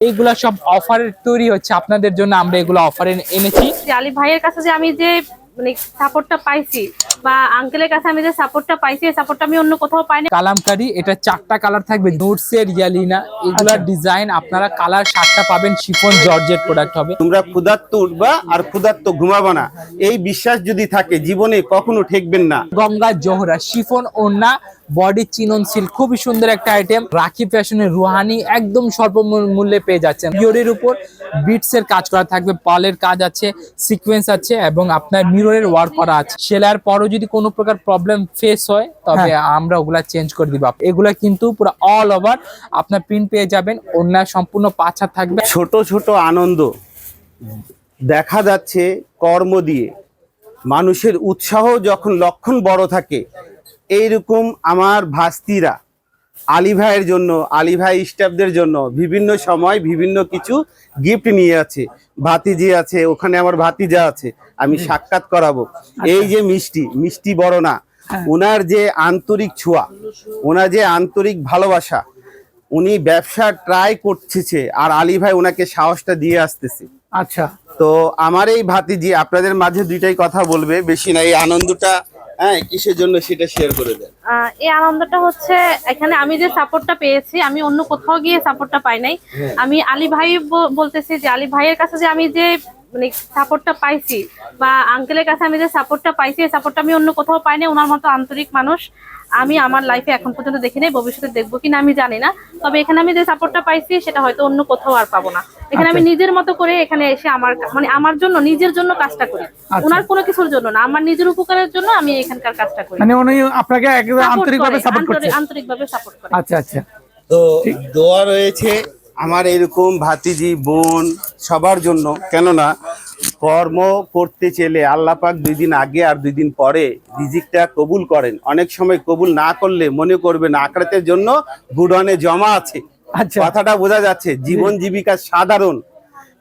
এইগুলা সব অফার তৈরি হচ্ছে। আপনাদের জন্য আমরা এগুলো অফারে এনেছি। আলী ভাইয়ের কাছে যে আমি যে মানে সাপোর্টটা পাইছি বা আঙ্কেলের কাছে আমি যে সাপোর্টটা পাইছি এই সাপোর্টটা আমি অন্য কোথাও পাইনি। কালামকারি এটা চারটা কালার থাকবে নোটসের ইয়ালিনা এগুলার ডিজাইন আপনারা কালার সাতটা পাবেন শিফন জর্জেট প্রোডাক্ট হবে। তোমরা ক্ষুধার্ত উঠবা আর ক্ষুধার্ত ঘুমাবা না। এই বিশ্বাস যদি থাকে জীবনে কখনো ঠেকবেন না। গঙ্গা জোহরা শিফন ওড়না বডি চিনন সিল্ক খুবই সুন্দর একটা আইটেম রাখি ফ্যাশনের রুহানি একদম স্বল্প মূল্যে পেয়ে যাচ্ছেন। পিওরের উপর বিটস এর কাজ করা থাকবে পালের কাজ আছে সিকোয়েন্স আছে এবং আপনার মিররের ওয়ার্ক করা আছে। সেলার পরও যদি কোনো প্রকার প্রবলেম ফেস হয় তবে আমরা ওগুলা চেঞ্জ করে দিব। এগুলা কিন্তু পুরো অল ওভার আপনার প্রিন্ট পেয়ে যাবেন অন্যায় সম্পূর্ণ পাছা থাকবে। ছোট ছোট আনন্দ। দেখা যাচ্ছে কর্ম দিয়ে মানুষের উৎসাহ যখন লক্ষণ বড় থাকে এইরকম আমার ভাস্তিরা আলী ভাইয়ের জন্য আলী ভাই স্টাফদের জন্য বিভিন্ন সময় বিভিন্ন কিছু গিফট নিয়ে আছে। ভাতিজি আছে ওখানে আমার ভাতিজা আছে আমি সাক্ষাৎ করাবো। এই যে মিষ্টি মিষ্টি বড় না ওনার যে আন্তরিক ছোঁয়া ওনার যে আন্তরিক ভালোবাসা উনি ব্যবসা ট্রাই করতেছে আর আলী ভাই ওনাকে সাহসটা দিয়ে আসতেছে। আচ্ছা। তো আমার এই ভাতিজি আপনাদের মাঝে দুইটাই কথা বলবে বেশি না এই আনন্দটা হ্যাঁ কিসের জন্য সেটা শেয়ার করে দেন। এই আনন্দটা হচ্ছে এখানে আমি যে সাপোর্টটা পেয়েছি আমি অন্য কোথাও গিয়ে সাপোর্টটা পাই নাই। আমি আলী ভাই বলতেছি যে আলী ভাইয়ের কাছে যে আমি যে মানে সাপোর্টটা পাইছি বা আঙ্কেলের কাছে আমি যে সাপোর্টটা পাইছি এই সাপোর্টটা আমি অন্য কোথাও পাই নাই ওনার মতো আন্তরিক মানুষ। আমি আমার লাইফে এখন পর্যন্ত দেখি নাই ভবিষ্যতে দেখব কিনা আমি জানি না। তবে এখানে আমি যে সাপোর্টটা পাইছি সেটা হয়তো অন্য কোথাও আর পাবো না। এখানে আমি নিজের মতো করে এখানে এসে আমার মানে আমার জন্য নিজের জন্য কাজটা করি। ওনার কোনো কিছুর জন্য না আমার নিজের উপকারের জন্য আমি এখানকার কাজটা করি। মানে উনি আপনাকে একদম আন্তরিকভাবে সাপোর্ট করছে। আন্তরিক- আন্তরিকভাবে সাপোর্ট করে। আচ্ছা আচ্ছা। তো দোয়া রয়েছে আমার এরকম ভাতিজি বোন সবার জন্য। কেননা কর্ম করতে চেলে আল্লাহ পাক দুই দিন আগে আর দুই দিন পরে রিজিকটা কবুল করেন। অনেক সময় কবুল না করলে মনে করবেন আখড়াতের জন্য গুডনে জমা আছে। আচ্ছা। কথাটা বোঝা যাচ্ছে জীবন জীবিকা সাধারণ।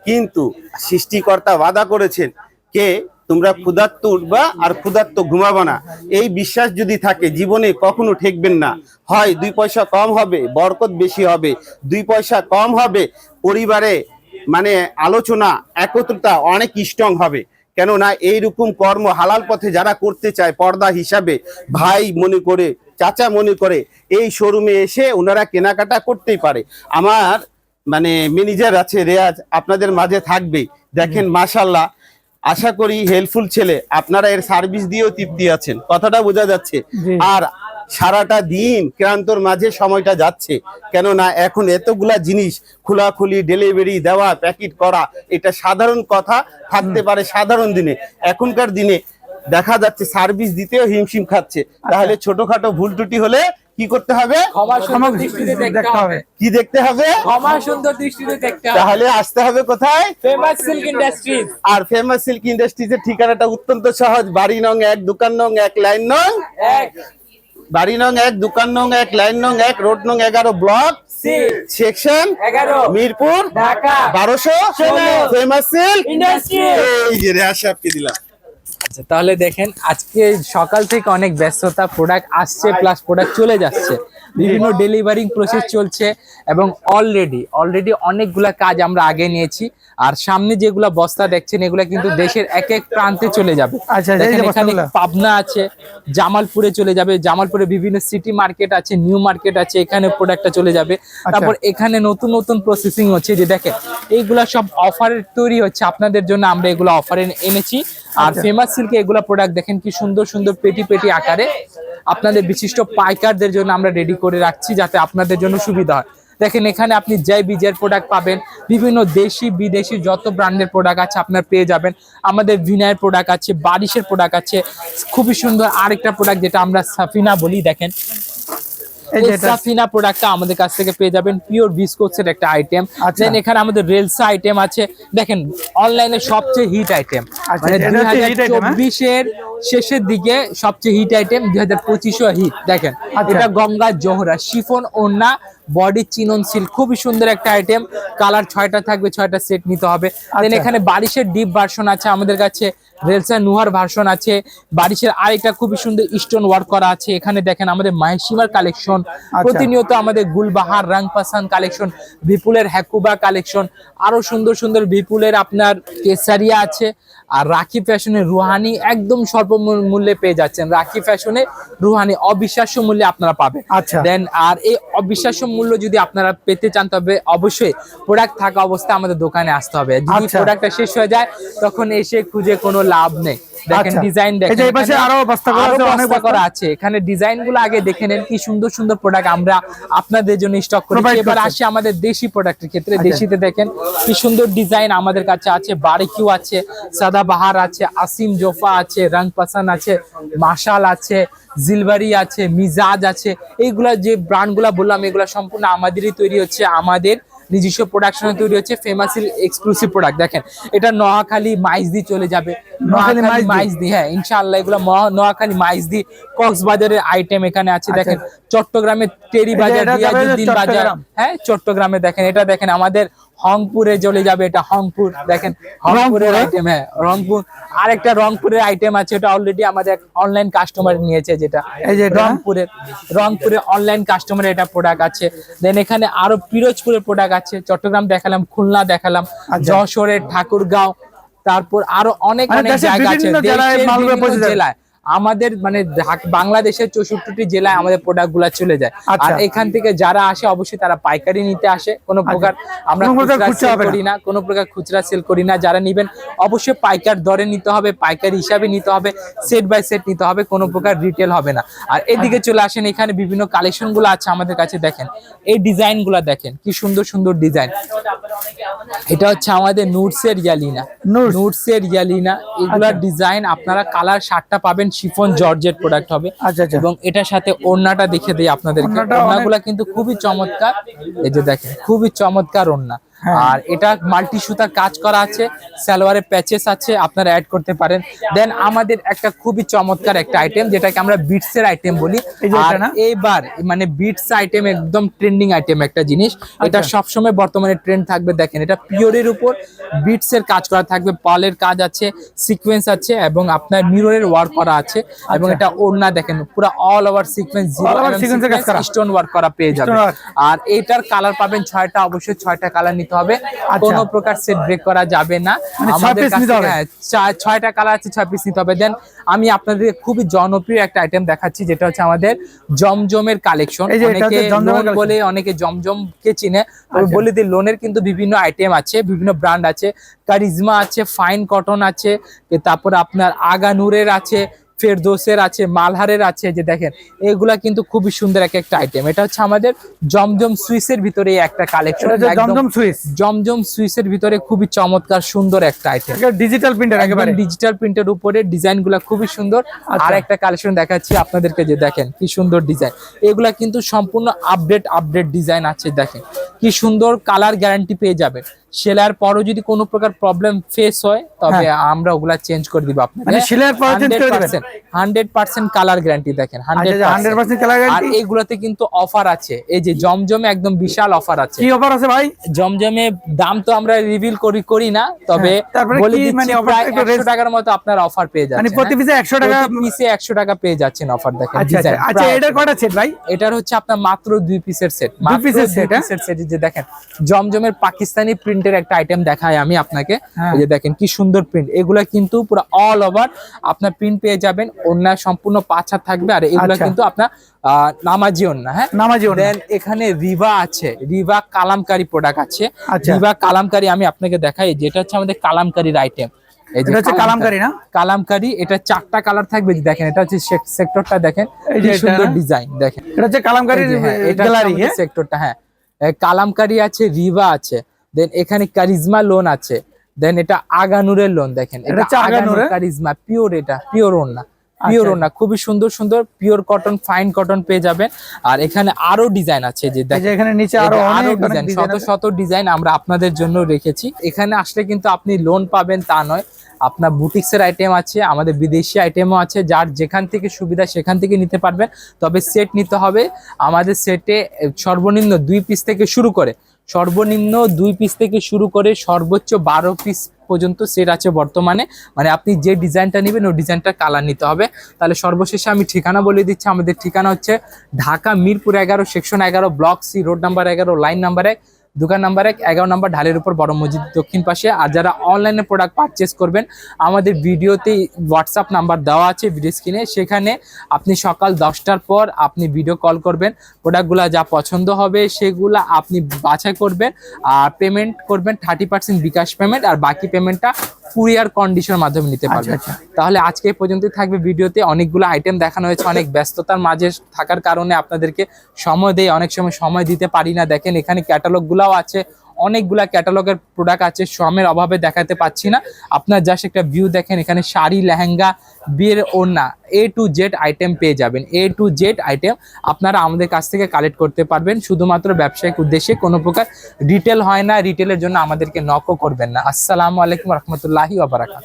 কিন্তু সৃষ্টিকর্তা বাধা করেছেন কে? তোমরা ক্ষুধার্ত উঠবা আর ক্ষুধার্ত ঘুমাবা না। এই বিশ্বাস যদি থাকে জীবনে কখনো ঠেকবেন না। হয় দুই পয়সা কম হবে বরকত বেশি হবে দুই পয়সা কম হবে পরিবারে মানে আলোচনা একত্রতা অনেক স্ট্রং হবে। কেননা এইরকম কর্ম হালাল পথে যারা করতে চায় পর্দা হিসাবে ভাই মনে করে চাচা মনে করে এই শোরুমে এসে ওনারা কেনাকাটা করতেই পারে। আমার মানে ম্যানেজার আছে রেয়াজ আপনাদের মাঝে থাকবে দেখেন মাশাল্লাহ আশা করি হেল্পফুল ছেলে আপনারা এর সার্ভিস দিয়েও তৃপ্তি আছেন। কথাটা বোঝা যাচ্ছে। আর সারাটা দিন ক্রান্তর মাঝে সময়টা যাচ্ছে। কেননা এখন এতগুলা জিনিস খোলাখুলি ডেলিভারি দেওয়া প্যাকেট করা এটা সাধারণ কথা থাকতে পারে সাধারণ দিনে। এখনকার দিনে দেখা যাচ্ছে সার্ভিস দিতেও হিমশিম খাচ্ছে। তাহলে ছোটখাটো ভুল ত্রুটি হলে কি করতে হবে? ক্ষমা সুন্দর ক্ষমা দৃষ্টিতে দেখতে দেখতে হবে। হবে কি দেখতে হবে? ক্ষমা সুন্দর দৃষ্টিতে দেখতে হবে। তাহলে আসতে হবে কোথায়? ফেমাস সিল্ক ইন্ডাস্ট্রিজ আর ফেমাস সিল্ক ইন্ডাস্ট্রিজের ঠিকানাটা অত্যন্ত সহজ। বাড়ি নং এক দোকান নং এক লাইন নং এক। বাড়ি নং এক দোকান নং এক লাইন নং এক রোড নং এগারো ব্লক সেকশন এগারো মিরপুর ঢাকা বারোশো দিলাম। আচ্ছা তাহলে দেখেন আজকে সকাল থেকে অনেক ব্যস্ততা প্রোডাক্ট আসছে প্লাস প্রোডাক্ট চলে যাচ্ছে। বিভিন্ন ডেলিভারিং প্রসেস চলছে এবং অলরেডি অলরেডি অনেকগুলা কাজ আমরা আগে নিয়েছি। আর সামনে যেগুলা বস্তা দেখছেন এগুলা কিন্তু দেশের এক এক প্রান্তে চলে যাবে। আচ্ছা, এই যে দেখেন এখানে পাবনা আছে জামালপুরে চলে যাবে জামালপুরে বিভিন্ন সিটি মার্কেট আছে নিউ মার্কেট আছে এখানে প্রোডাক্টটা চলে যাবে। আচ্ছা। তারপর এখানে নতুন নতুন প্রসেসিং হচ্ছে যে দেখেন এইগুলা সব অফারের তৈরি হচ্ছে আপনাদের জন্য আমরা এগুলো অফারে এনেছি। আর আচ্ছা। ফেমাস সিল্কে এগুলা প্রোডাক্ট দেখেন কি সুন্দর সুন্দর পেটি পেটি আকারে। আপনাদের বিশিষ্ট পাইকারদের জন্য আমরা রেডি করে রাখছি যাতে আপনাদের জন্য সুবিধা হয়। দেখেন এখানে আপনি যে বীজের প্রোডাক্ট পাবেন। বিভিন্ন দেশি বিদেশি যত ব্র্যান্ডের প্রোডাক্ট আছে আপনার পেয়ে যাবেন। আমাদের ভিনায়ের প্রোডাক্ট আছে বারিশের প্রোডাক্ট আছে। খুবই সুন্দর আরেকটা প্রোডাক্ট যেটা আমরা সাফিনা বলি দেখেন। সাফিনা প্রোডাক্টটা আমাদের কাছ থেকে পেয়ে যাবেন। পিওর বিস্কুটসের একটা আইটেম আচ্ছা। দেন এখানে আমাদের রেলসা আইটেম আছে। দেখেন অনলাইনে সবচেয়ে হিট আইটেম আচ্ছা, মানে এটা দুই হাজার হ্যাঁ? চব্বিশের শেষের দিকে সবচেয়ে হিট আইটেম দুই হাজার পঁচিশও হিট দেখেন আচ্ছা। এটা গঙ্গা জোহরা শিফন ওড়না বডি চিনন সিল্ক খুবই সুন্দর একটা আইটেম কালার ছয়টা থাকবে ছয়টা সেট নিতে হবে। দেন। এখানে বারিশের ডিপ ভার্সন আছে আমাদের কাছে। রেলসা নুহার ভার্সন আছে বারিশের আরেকটা খুবই সুন্দর স্টোন ওয়ার্ক করা আছে এখানে দেখেন আমাদের মাহেশিমার কালেকশন প্রতিনিয়ত আমাদের গুলবাহার রাংপাসান কালেকশন বিপুলের হ্যাকুবা কালেকশন আরও সুন্দর সুন্দর বিপুলের আপনার কেসারিয়া আছে আর রাখি ফ্যাশনের রুহানি একদম স্বল্প মূল্যে পেয়ে যাচ্ছেন রাখি ফ্যাশনে রুহানি অবিশ্বাস্য মূল্যে আপনারা পাবেন আচ্ছা। দেন আর এই অবিশ্বাস্য মূল্য যদি আপনারা পেতে চান তবে অবশ্যই প্রোডাক্ট থাকা অবস্থায় আমাদের দোকানে আসতে হবে যদি আচ্ছা। প্রোডাক্টটা শেষ হয়ে যায় তখন এসে খুঁজে কোনো লাভ নেই দেখেন আচ্ছা। ডিজাইন দেখেন এই পাশে এখানে আরও বস্তা করা আছে, অনেক বস্তা বস্তা। করা আছে এখানে ডিজাইনগুলো আগে দেখে নেন কি সুন্দর সুন্দর প্রোডাক্ট আমরা আপনাদের জন্য স্টক করেছি এবার করছেন। আসি আমাদের দেশি প্রোডাক্টের ক্ষেত্রে আচ্ছা। দেশিতে দেখেন কি সুন্দর ডিজাইন আমাদের কাছে আছে বারিকিউ আছে সাদা বাহার আছে আসিম জোফা আছে রং পাসান আছে মাশাল আছে জিলবারি আছে মিজাজ আছে। এইগুলা যে ব্র্যান্ডগুলা বললাম এগুলা সম্পূর্ণ আমাদেরই তৈরি হচ্ছে আমাদের নিজস্ব প্রোডাকশনে তৈরি হচ্ছে ফেমাস এক্সক্লুসিভ প্রোডাক্ট দেখেন এটা নোয়াখালী মাইজ দিয়ে চলে যাবে। নোয়াখালী নোয়াখালী মাইজদি। হ্যাঁ ইনশাআল্লাহ এগুলো মহা- নোয়াখালী মাইজদি কক্সবাজারের আইটেম এখানে আছে। দেখেন চট্টগ্রামে। টেরি বাজার হ্যাঁ চট্টগ্রামে দেখেন এটা দেখেন আমাদের হংপুরে চলে যাবে এটা হংপুর দেখেন রংপুরের আইটেম হ্যাঁ রংপুর। আরেকটা রংপুরের আইটেম আছে এটা অলরেডি আমাদের অনলাইন কাস্টমার নিয়েছে যেটা। এই যে? রংপুরের রংপুরে অনলাইন কাস্টমারের এটা প্রোডাক্ট আছে। দেন এখানে আরও পিরোজপুরের প্রোডাক্ট আছে চট্টগ্রাম দেখালাম খুলনা দেখালাম আচ্ছা। যশোরের ঠাকুরগাঁও তারপর আরও অনেক মানে অনেক জায়গা আছে। জেলায়। আমাদের মানে বাংলাদেশের চৌষট্টি জেলায় আমাদের প্রোডাক্টগুলা চলে যায়। আচ্ছা। আর এখান থেকে যারা আসে অবশ্যই তারা পাইকারি নিতে আসে। কোনো প্রকার আমরা খুচরা। করি না কোনো প্রকার খুচরা সেল করি না। যারা নিবেন অবশ্যই পাইকার দরে নিতে হবে পাইকারি হিসাবে নিতে হবে সেট বাই সেট নিতে হবে কোনো প্রকার রিটেল হবে না। আর এদিকে চলে আসেন এখানে বিভিন্ন কালেকশনগুলো আছে আমাদের কাছে দেখেন। এই ডিজাইনগুলা দেখেন কি সুন্দর সুন্দর ডিজাইন এটা হচ্ছে আমাদের নুটসের ইয়ালিনা। নুটসের ইয়ালিনা এগুলার ডিজাইন আপনারা কালার শার্টটা পাবেন শিফন জর্জেট প্রোডাক্ট হবে আচ্ছা, আচ্ছা। এবং এটার সাথে ওড়নাটা দেখে দিই আপনাদেরকে ওড়নাগুলা কিন্তু খুবই চমৎকার এই যে দেখেন খুবই চমৎকার ওড়না। আর এটা মাল্টি সুতার কাজ করা আছে সালোয়ারে প্যাচেস আছে আপনারা অ্যাড করতে পারেন। দেন আমাদের একটা খুবই চমৎকার একটা আইটেম যেটাকে আমরা বিটস এর আইটেম বলি। আর এইবার মানে বিটস আইটেম একদম ট্রেন্ডিং আইটেম একটা জিনিস। আচ্ছা। এটা সবসময় বর্তমানে ট্রেন্ড থাকবে দেখেন এটা পিওরের উপর বিটস এর কাজ করা থাকবে পালের কাজ আছে সিকোয়েন্স আছে এবং আপনার মিররের ওয়ার্ক করা আছে এবং এটা ওড়না দেখেন পুরো অল ওভার সিকোয়েন্স আচ্ছা। করা। স্টোন ওয়ার্ক করা পেয়ে যাবে আর এটার কালার পাবেন ছয়টা অবশ্যই ছয়টা কালার নিতে হবে। কোনো প্রকার সেট ব্রেক করা যাবে না। আচ্ছা। মানে আমাদের? হ্যাঁ, ছয়টা কালার আছে ছয় পিস নিতে হবে। দেন আমি আপনাদের খুবই জনপ্রিয় একটা আইটেম দেখাচ্ছি যেটা হচ্ছে আমাদের জমজমের কালেকশন অনেকে লোন বলে অনেকে জমজমকে চিনে। আচ্ছা। বলে দিই লোনের কিন্তু বিভিন্ন আইটেম আছে বিভিন্ন ব্র্যান্ড আছে। কারিজমা আছে ফাইন কটন আছে তারপর আপনার আগানুরের আছে ফেরদোসের আছে মালহারের আছে যে দেখেন এগুলা কিন্তু খুবই সুন্দর এক একটা আইটেম এটা হচ্ছে আমাদের জমজম সুইসের ভিতরে একটা কালেকশন জমজম সুইচ জমজম সুইসের ভিতরে খুবই চমৎকার সুন্দর একটা আইটেম ডিজিটাল প্রিন্টার একেবারে। ডিজিটাল প্রিন্টের উপরে ডিজাইনগুলা খুবই সুন্দর। আচ্ছা। আর একটা কালেকশন দেখাচ্ছি আপনাদেরকে যে দেখেন কি সুন্দর ডিজাইন। এগুলা কিন্তু সম্পূর্ণ আপডেট আপডেট ডিজাইন আছে দেখেন। কি সুন্দর কালার গ্যারান্টি পেয়ে যাবেন। সেলার পরও যদি কোনো প্রকার প্রবলেম ফেস হয় তবে আমরা ওগুলা চেঞ্জ করে দিব হ্যাঁ। মানে সেলাইয়ের পরও change করে দিবেন? হান্ড্রেড পার্সেন্ট কালার গ্যারান্টি দেখেন হান্ড্রেড আচ্ছা হান্ড্রেড পার্সেন্ট কালার আর গ্যারান্টি এইগুলাতে কিন্তু অফার আছে এই যে জমজমে একদম বিশাল অফার আছে। কি অফার আছে ভাই? জমজমে দাম তো আমরা রিভিল করি করি না তবে হ্যাঁ, বলে মানে প্রায় একটু একশো raise- টাকার মতো আপনার অফার পেয়ে মানে যাচ্ছেন প্রতি পিসে একশো টাকা পিসে একশো টাকা পেয়ে যাচ্ছেন অফার দেখেন আচ্ছা আচ্ছা আচ্ছা এটার কটা সেট ভাই? এটার হচ্ছে আপনার মাত্র দুই পিসের সেট মাত্র দুই হ্যাঁ? পিসের সেট যে দেখেন জমজমের পাকিস্তানি প্রিন্টের একটা আইটেম দেখাই আমি আপনাকে। হ্যাঁ। এই যে দেখেন কি সুন্দর প্রিন্ট এগুলা কিন্তু পুরো অল ওভার আপনার প্রিন্ট পেয়ে যাবেন ওন্না সম্পূর্ণ পাঁচা থাকবে আর এগুলা আচ্ছা। কিন্তু আপনার নামাজি ওন্না হ্যাঁ? নামাজি। দেন এখানে রিবা আছে কালামকারি প্রোডাক্ট আছে। আচ্ছা। রিবা কালামকারি আমি আপনাকে দেখাই যেটা হচ্ছে আমাদের কালামকারির আইটেম এটা হচ্ছে কালামকারী। না? কালামকারি এটা চারটা কালার থাকবে দেখেন এটা হচ্ছে সেক্টরটা দেখেন কি সুন্দর ডিজাইন দেখেন। এটা হচ্ছে গ্যালারি হ্যাঁ সেক্টরটা হ্যাঁ। কালামকারি আছে রিবা আছে। দেন এখানে কারিজমা লোন আছে। দেন এটা আগানুরের লোন দেখেন। এটা আগানুর? কারিজমা পিওর এটা পিওর ওন্না পিওর। ওন্না খুবই সুন্দর সুন্দর পিওর কটন ফাইন কটন পেয়ে যাবেন। আর এখানে আরও ডিজাইন আছে যে এখানে নিচে আরও অনেক ডিজাইন ডিজাইন শত শত ডিজাইন আমরা আপনাদের জন্য রেখেছি। এখানে আসলে কিন্তু আপনি লোন পাবেন তা নয়। আপনার বুটিক্সের আইটেম আছে আমাদের বিদেশি আইটেমও আছে যার যেখান থেকে সুবিধা সেখান থেকে নিতে পারবেন। তবে সেট নিতে হবে। আমাদের সেটে সর্বনিম্ন দুই পিস থেকে শুরু করে সর্বনিম্ন দুই পিস থেকে শুরু করে সর্বোচ্চ বারো পিস পর্যন্ত সেট আছে বর্তমানে। মানে আপনি যে ডিজাইনটা নেবেন, ওই ডিজাইনটা কালার নিতে হবে। তাহলে সর্বশেষে আমি ঠিকানা বলে দিচ্ছি। আমাদের ঠিকানা হচ্ছে ঢাকা মিরপুর এগারো সেকশন এগারো ব্লক সি রোড নাম্বার এগারো লাইন নাম্বার এক। দোকান নাম্বার এক, এগারো নাম্বার ঢালের উপর বড় মসজিদ দক্ষিণ পাশে। আর যারা অনলাইনে প্রোডাক্ট পারচেস করবেন, আমাদের ভিডিওতে হোয়াটসঅ্যাপ নাম্বার দেওয়া আছে ভিডিও স্ক্রিনে সেখানে আপনি সকাল দশটার পর আপনি ভিডিও কল করবেন। প্রোডাক্টগুলো যা পছন্দ হবে সেগুলো আপনি বাছাই করবেন। আর পেমেন্ট করবেন থার্টি পার্সেন্ট বিকাশ পেমেন্ট আর বাকি পেমেন্টটা কুরিয়ার কন্ডিশনের মাধ্যমে নিতে পারবেন আচ্ছা। তাহলে আজকে পর্যন্তই পর্যন্ত থাকবে ভিডিওতে। অনেকগুলো আইটেম দেখানো হয়েছে অনেক ব্যস্ততার মাঝে থাকার কারণে আপনাদেরকে সময় দেয় অনেক সময় সময় দিতে পারি না। দেখেন এখানে ক্যাটালগুলাও আছে অনেকগুলা ক্যাটালগের প্রোডাক্ট আছে সমের অভাবে দেখাতে পাচ্ছি না। আপনার জাস্ট একটা ভিউ দেখেন, এখানে শাড়ি, লেহেঙ্গা, বিয়ের ওড়না এ টু জেড আইটেম পেয়ে যাবেন। এ টু জেড আইটেম আপনারা আমাদের কাছ থেকে কালেক্ট করতে পারবেন। শুধুমাত্র ব্যবসায়িক উদ্দেশ্যে কোনো প্রকার রিটেল হয় না রিটেলের জন্য আমাদেরকে নকও করবেন না। আসসালামু আলাইকুম রহমতুল্লাহি ওবারাকাত